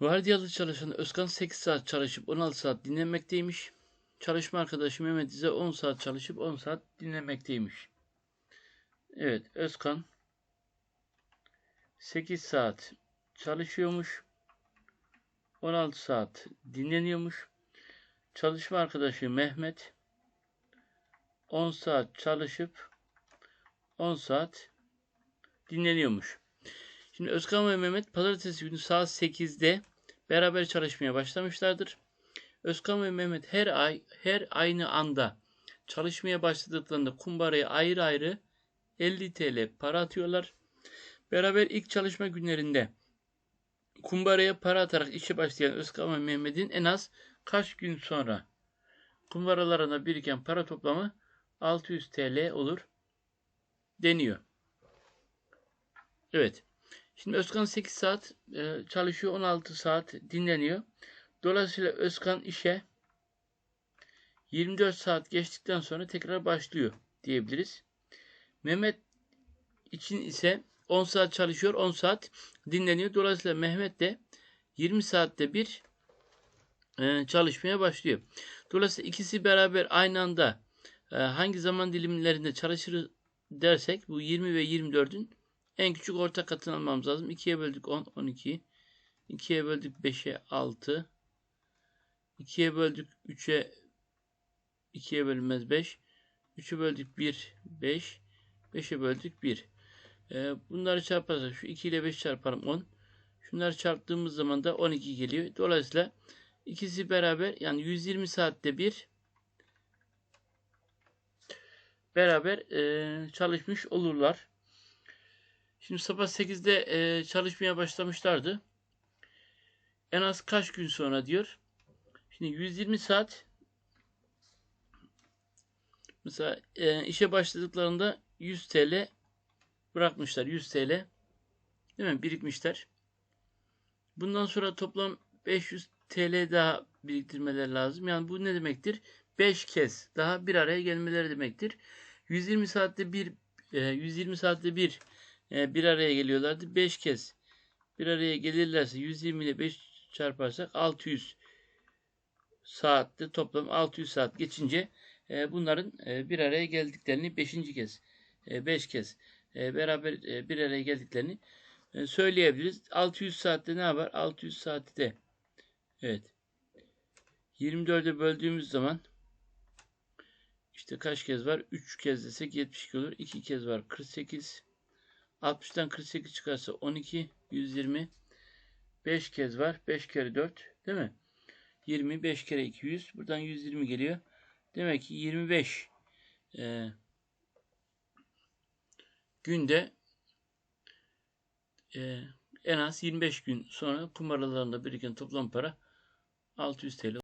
Vardiyalı çalışan Özkan 8 saat çalışıp 16 saat dinlenmekteymiş. Çalışma arkadaşı Mehmet ise 10 saat çalışıp 10 saat dinlenmekteymiş. Evet Özkan 8 saat çalışıyormuş. 16 saat dinleniyormuş. Çalışma arkadaşı Mehmet 10 saat çalışıp 10 saat dinleniyormuş. Şimdi Özkan ve Mehmet pazartesi günü saat 8'de beraber çalışmaya başlamışlardır. Özkan ve Mehmet her ay her aynı anda çalışmaya başladıklarında kumbaraya ayrı ayrı 50 TL para atıyorlar. Beraber ilk çalışma günlerinde kumbaraya para atarak işe başlayan Özkan ve Mehmet'in en az kaç gün sonra kumbaralarına biriken para toplamı 600 TL olur deniyor. Evet. Şimdi Özkan 8 saat e, çalışıyor, 16 saat dinleniyor. Dolayısıyla Özkan işe 24 saat geçtikten sonra tekrar başlıyor diyebiliriz. Mehmet için ise 10 saat çalışıyor, 10 saat dinleniyor. Dolayısıyla Mehmet de 20 saatte bir e, çalışmaya başlıyor. Dolayısıyla ikisi beraber aynı anda e, hangi zaman dilimlerinde çalışır dersek bu 20 ve 24'ün en küçük ortak katını almamız lazım. 2'ye böldük 10, 12. 2'ye böldük 5'e 6. 2'ye böldük 3'e 2'ye bölünmez 5. 3'e böldük 1, 5. 5'e böldük 1. Ee, bunları çarparsak şu 2 ile 5 çarparım 10. Şunları çarptığımız zaman da 12 geliyor. Dolayısıyla ikisi beraber yani 120 saatte bir beraber e, çalışmış olurlar. Şimdi sabah 8'de e, çalışmaya başlamışlardı. En az kaç gün sonra diyor. Şimdi 120 saat mesela e, işe başladıklarında 100 TL bırakmışlar. 100 TL değil mi? Birikmişler. Bundan sonra toplam 500 TL daha biriktirmeleri lazım. Yani bu ne demektir? 5 kez daha bir araya gelmeleri demektir. 120 saatte bir e, 120 saatte bir e, bir araya geliyorlardı. 5 kez bir araya gelirlerse 120 ile 5 çarparsak 600 saatte toplam 600 saat geçince e, bunların e, bir araya geldiklerini 5. kez 5 kez beraber bir araya geldiklerini söyleyebiliriz. 600 saatte ne var? 600 saatte evet 24'e böldüğümüz zaman işte kaç kez var? 3 kez desek 72 olur. 2 kez var. 48 60'tan 48 çıkarsa 12, 120. 5 kez var. 5 kere 4 değil mi? 20, 5 kere 200. Buradan 120 geliyor. Demek ki 25 e, günde e, en az 25 gün sonra kumaralarında biriken toplam para 600 TL